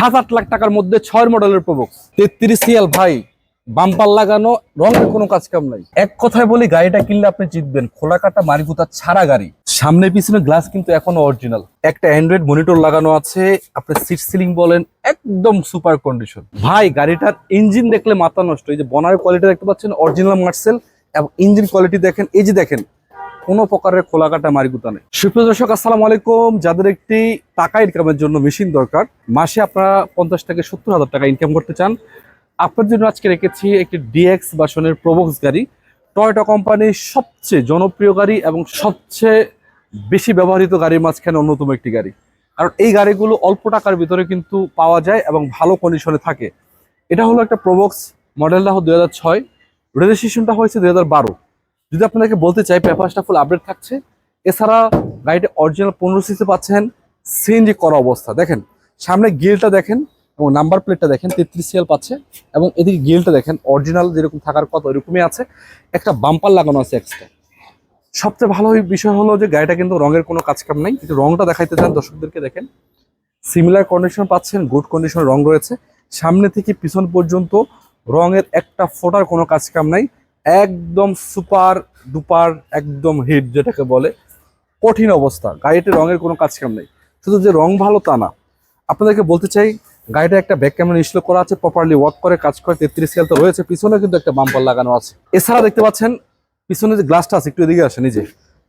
সাত আট লাখ টাকার মধ্যে ছয় মডেলের প্রবক্স তেত্রিশ সিএল ভাই বাম্পার লাগানো, রঙের কোনো কাজ কাম নাই। এক কথায় বলি, গাড়িটা কিনলে আপনি জিতবেন। খোলা কাটা মারিকুতা ছাড়া গাড়ি। সামনে পিছনে গ্লাস কিন্তু এখনও অরিজিনাল একটা অ্যান্ড্রয়েড মনিটর লাগানো আছে, আপনি সিট সিলিং বলেন, একদম সুপার কন্ডিশন ভাই, গাড়িটার ইঞ্জিন দেখলে মাথা নষ্ট। এই যে বনার কোয়ালিটি দেখতে পাচ্ছেন অরিজিনাল মার্সেল এবং ইঞ্জিন কোয়ালিটি দেখেন, এই যে দেখেন কোনো প্রকারের খোলা কাটা মারিকুতা নেই। সুপ্রিয় দর্শক, আসসালামু আলাইকুম। যাদের একটি টাকা ইনকামের জন্য মেশিন দরকার, মাসে আপনারা পঞ্চাশ থেকে সত্তর হাজার টাকা ইনকাম করতে চান। আপনার জন্য আজকে রেখেছি একটি ডিএক্স বাসনের প্রবক্স গাড়ি। টয়োটা কোম্পানির সবচেয়ে জনপ্রিয় গাড়ি এবং সবচেয়ে বেশি ব্যবহৃত গাড়ির মাঝখানে অন্যতম একটি গাড়ি। কারণ এই গাড়িগুলো অল্প টাকার ভিতরে কিন্তু পাওয়া যায় এবং ভালো কন্ডিশনে থাকে। এটা হলো একটা প্রবক্স মডেলটা দুই হাজার ছয়। রেজিস্ট্রেশনটা হয়েছে দুই হাজার বারো। যদি আপনাদেরকে বলতে চাই পেপারসটা ফুল আপডেট থাকছে। এছাড়া গাড়িটা অরিজিনাল পনেরো সিসি পাচ্ছেন সিএনজি করা অবস্থা। দেখেন, সামনে গিলটা দেখেন এবং নাম্বার প্লেটটা দেখেন, তেত্রিশ সিএল পাচ্ছে এবং এদিকে গিলটা দেখেন অরিজিনাল যেরকম থাকার কথা ওইরকমই আছে। একটা বাম্পার লাগানো আছে এক্সট্রা সবচেয়ে ভালো বিষয় হলো যে গাড়িটা কিন্তু রঙের কোনো কাজ কাম নাই। একটু রংটা দেখাইতে চান, দর্শকদেরকে দেখেন। সিমিলার কন্ডিশন পাচ্ছেন গুড কন্ডিশন রং রয়েছে। সামনে থেকে পিছন পর্যন্ত রঙের একটা ফোটার কোনো কাজ কাম নাই। একদম সুপার ডুপার, একদম হিট যেটাকে বলে, কঠিন অবস্থা। গাড়িতে রঙের কোনো কাজ কাম নেই। শুধু যে রং ভালো তা না। আপনাদেরকে বলতে চাই, গাড়িটা একটা ব্যাক ক্যামেরা ইনস্টল করা আছে প্রপারলি ওয়ার্ক করে, কাজ করে, তেত্রিশ সিএল তো রয়েছে, পিছনে কিন্তু একটা বাম্পার লাগানো আছে। এছাড়া দেখতে পাচ্ছেন, পিছনে যে গ্লাসটা আছে, একটু এদিকে আসে নিজে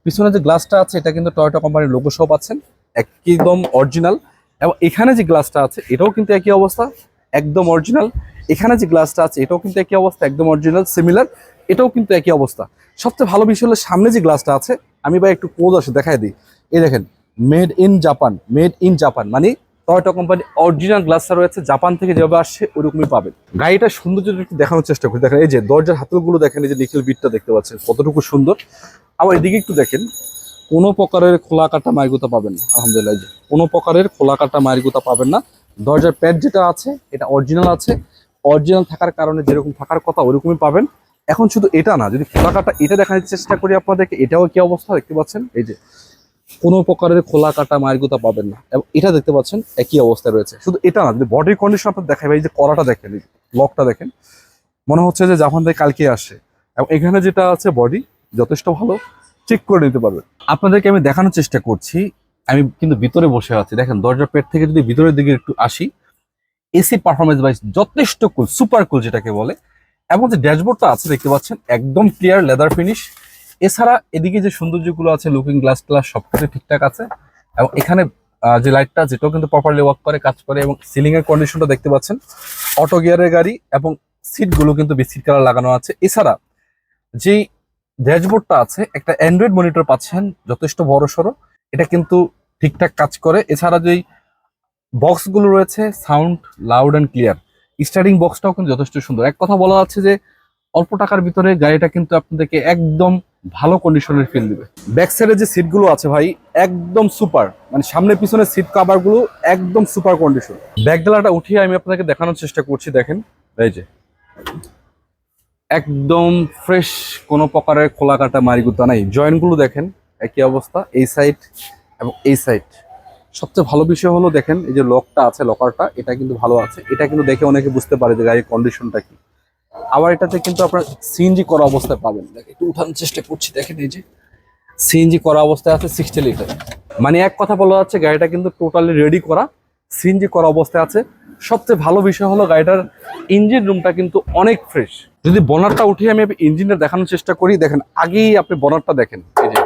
পিছনে যে গ্লাসটা আছে, এটা কিন্তু টয়োটা কোম্পানির লোগো সহ পাচ্ছেন। একদম অরিজিনাল এবং এখানে যে গ্লাসটা আছে, এটাও কিন্তু একই অবস্থা। একদম অরিজিনাল এখানে যে গ্লাসটা আছে, এটাও কিন্তু একই অবস্থা, একদম অরিজিনাল সিমিলার এটাও কিন্তু একই অবস্থা। সবচেয়ে ভালো বিষয় হলো সামনে যে গ্লাসটা আছে, আমি ভাই একটু ক্লোজ আসে, দেখাই দিই। এই দেখেন made in Japan made in Japan মানে টয়টা কোম্পানি অরিজিনাল গ্লাসটা রয়েছে জাপান থেকে যেভাবে আসছে, ওরকমই পাবেন। গাড়িটার সৌন্দর্যটা একটু দেখানোর চেষ্টা করি। দেখেন, এই যে দরজার হাতলগুলো দেখেন, এই যে নিকেল বিটটা দেখতে পাচ্ছেন, কতটুকু সুন্দর। আবার এদিকে একটু দেখেন, কোনো প্রকারের খোলা কাটা মাইগুতা পাবেন না, আলহামদুলিল্লাহ কোনো প্রকারের খোলা কাটা মাইগুতা পাবেন না। দরজার প্যাড যেটা আছে, এটা অরিজিনাল আছে। অরিজিনাল থাকার কারণে যেরকম থাকার কথা ওরকমই পাবেন। এখন শুধু এটা না, যদি খোলা কাটা এটা দেখানোর চেষ্টা করি আপনাদেরকে, এটাও কি অবস্থা দেখতে পাচ্ছেন? এই যে, কোনো প্রকারের খোলা কাটা মায়েরগুতা পাবেন না। এবং এটা দেখতে পাচ্ছেন, একই অবস্থায় রয়েছে। শুধু এটা না, যদি বডির কন্ডিশন আপনার দেখাই, এই যে কলাটা দেখেন লকটা দেখেন, মনে হচ্ছে যে জাপান থেকে কালকে আসে। এবং এখানে যেটা আছে বডি যথেষ্ট ভালো চেক করে নিতে পারবেন। আপনাদেরকে আমি দেখানোর চেষ্টা করছি আমি কিন্তু ভিতরে বসে আছি। দেখেন, দরজার পেট থেকে যদি ভিতরের দিকে একটু আসি এসি পারফরমেন্স বাইস যথেষ্ট কুল সুপার কুল যেটাকে বলে। এবং যে ড্যাশবোর্ডটা আছে, দেখতে পাচ্ছেন, একদম ক্লিয়ার লেদার ফিনিশ এছাড়া এদিকে যে সৌন্দর্যগুলো আছে লুকিং গ্লাস ক্লাস সবকিছু ঠিকঠাক আছে। এবং এখানে যে লাইটটা যেটাও কিন্তু প্রপারলি ওয়ার্ক করে, কাজ করে। এবং সিলিং এর কন্ডিশনটা দেখতে পাচ্ছেন অটো গিয়ারের গাড়ি এবং সিটগুলো কিন্তু বিস্কিট কালার লাগানো আছে। এছাড়া যেই ড্যাশবোর্ডটা আছে, একটা অ্যান্ড্রয়েড মনিটর পাচ্ছেন, যথেষ্ট বড় সড়ো এটা কিন্তু ঠিকঠাক কাজ করে। এছাড়া যেই বক্সগুলো রয়েছে sound loud and clear starting বক্সটাও কিন্তু যথেষ্ট সুন্দর। এক কথা বলা যাচ্ছে যে, অল্প টাকার ভিতরে গাড়িটা কিন্তু আপনাদেরকে একদম ভালো কন্ডিশনের ফিল দিবে। ব্যাক সাইডে যে সিটগুলো আছে ভাই, একদম সুপার মানে সামনে পিছনে সিট কাভারগুলো একদম সুপার কন্ডিশন ব্যাক ডালাটা উঠিয়ে আমি আপনাদেরকে দেখানোর চেষ্টা করছি, দেখেন। এই যে, একদম ফ্রেশ কোনো প্রকারের খোলা কাটা মারিগুতা নাই। জয়েন্টগুলো দেখেন। একই অবস্থা, এই সাইড এবং এই সাইড সবচেয়ে ভালো বিষয় হলো দেখেন, এই যে লকটা আছে লকারটা এটা কিন্তু ভালো আছে। এটা কিন্তু দেখে অনেকে বুঝতে পারে যে গাড়ির কন্ডিশনটা কি। আবার এটাতে কিন্তু আপনার সিএনজি করা অবস্থায় পাবেন। একটু উঠানোর চেষ্টা করছি, দেখেন এই যে সিএনজি করা অবস্থায় আছে সিক্সটি লিটার মানে এক কথা বলা যাচ্ছে, গাড়িটা কিন্তু টোটালি রেডি করা সিএনজি করা অবস্থায় আছে। সবচেয়ে ভালো বিষয় হলো গাড়িটার ইঞ্জিন রুমটা কিন্তু অনেক ফ্রেশ যদি বনারটা উঠিয়ে আমি ইঞ্জিনটা দেখানোর চেষ্টা করি, দেখেন আগেই আপনি বনারটা দেখেন, এই যে।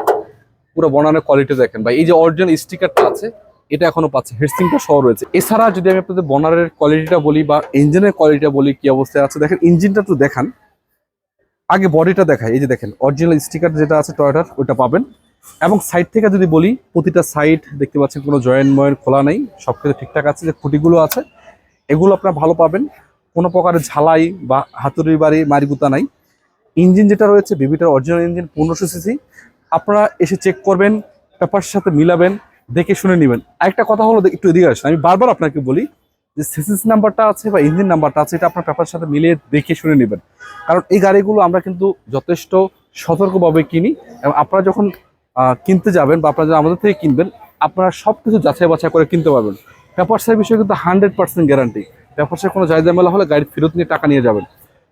পুরো বনানের কোয়ালিটি দেখেন। বা এই যে অরিজিনাল স্টিকারটা আছে, এটা এখনও পাচ্ছে। হেডসিংটা সহ রয়েছে। এছাড়া যদি আমি আপনাদের বনারের কোয়ালিটিটা বলি বা ইঞ্জিনের কোয়ালিটিটা বলি, কি অবস্থায় আছে? দেখেন ইঞ্জিনটা একটু দেখান। আগে বডিটা দেখাই। এই যে দেখেন অরিজিনাল স্টিকার যেটা আছে টয়টার ওটা পাবেন। এবং সাইড থেকে যদি বলি, প্রতিটা সাইড দেখতে পাচ্ছেন, কোনো জয়েন্ট ময়েন্ট খোলা নেই। সব কিছু ঠিকঠাক আছে, যে খুঁটিগুলো আছে, এগুলো আপনারা ভালো পাবেন। কোনো প্রকারের ঝালাই বা হাতুড়ি বাড়ি মারিগুতা নাই। ইঞ্জিন যেটা রয়েছে বিবিটার অরিজিনাল ইঞ্জিন পনেরোশো সিসি আপনারা এসে চেক করবেন পেপারের সাথে মিলাবেন, দেখে শুনে নেবেন। আরেকটা কথা হলো, একটু এদিকে আসেন। আমি বারবার আপনাকে বলি যে সিসিস নাম্বারটা আছে বা ইঞ্জিন নাম্বারটা আছে, এটা আপনার পেপারের সাথে মিলিয়ে দেখে শুনে নেবেন। কারণ এই গাড়িগুলো আমরা কিন্তু যথেষ্ট সতর্কভাবে কিনি এবং আপনারা যখন কিনতে যাবেন বা আপনারা আমাদের থেকে কিনবেন, আপনারা সব কিছু যাচাই বাছাই করে কিনতে পারবেন। পেপারসের বিষয়ে কিন্তু হান্ড্রেড পার্সেন্ট গ্যারান্টি পেপার পেপারসের কোনো জায়জামেলা হলে গাড়ি ফেরত নিয়ে টাকা নিয়ে যাবেন।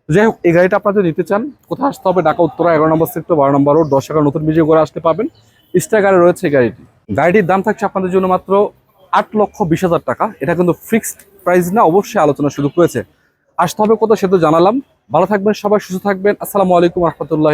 যাই হোক, এই গাড়িটা আপনারা যদি নিতে চান, কোথায় আসতে হবে? ঢাকা, উত্তরা, এগারো নম্বর সেক্টর, বারো নম্বর রোড, দশ এগারো নতুন বিজয় করে আসতে পাবেন স্টাগারে রয়েছে গাড়িটি। গাড়িটির দাম থাকছে আপনাদের জন্য মাত্র আট লক্ষ বিশ হাজার টাকা। এটা কিন্তু ফিক্সড প্রাইস না, অবশ্যই আলোচনা শুরু করেছে। আসতে হবে কোথাও সে তো জানালাম। ভালো থাকবেন সবাই, সুস্থ থাকবেন। আসসালামু আলাইকুম রহমতুল্লাহ